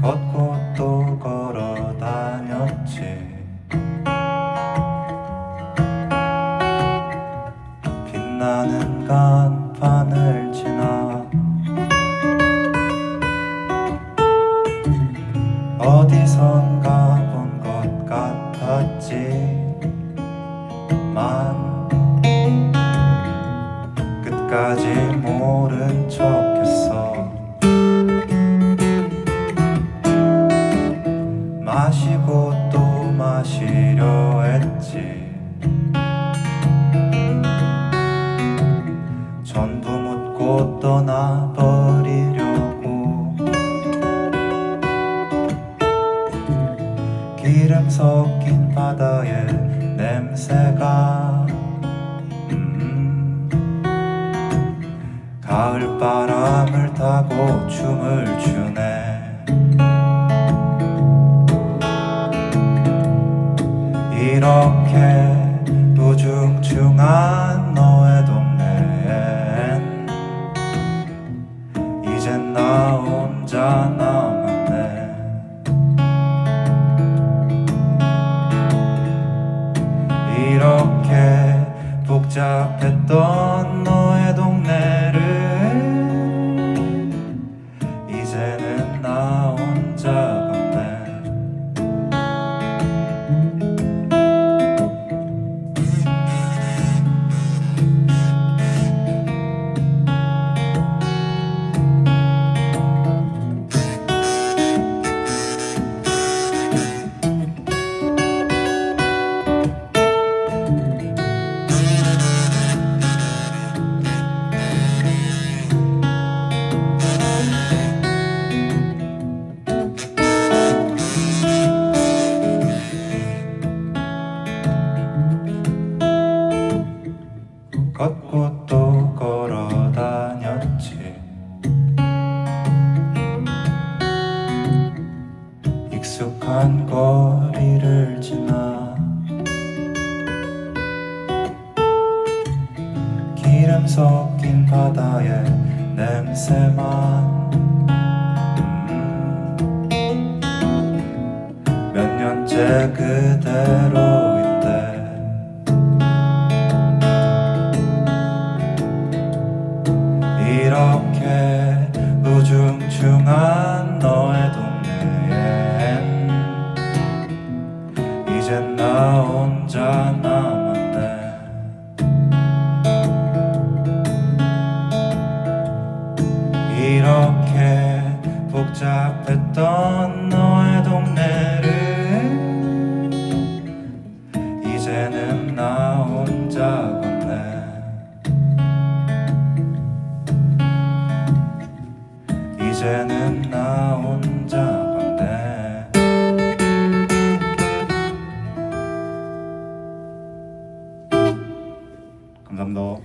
걷고 또 걸어 다녔지. 빛나는 간판을 지나 어디선가 본 것 같았지만 끝까지 마시려 했지. 전부 묻고 떠나버리려고. 기름 섞인 바다의 냄새가 음, 가을 바람을 타고 춤을 추네 이렇게 우중충한 너의 동네엔 이젠 나 혼자 남았네. 이렇게 복잡했던 너의 동네를 이제는 익숙한 거리를 지나 기름 섞인 바다의 냄새만. 음, 몇 년째 그대로인데 이렇게 우중충한 혼자 남았네 이렇게 복잡했던 너의 동네를 이제는 나 혼자 걷네. 이제는 ンド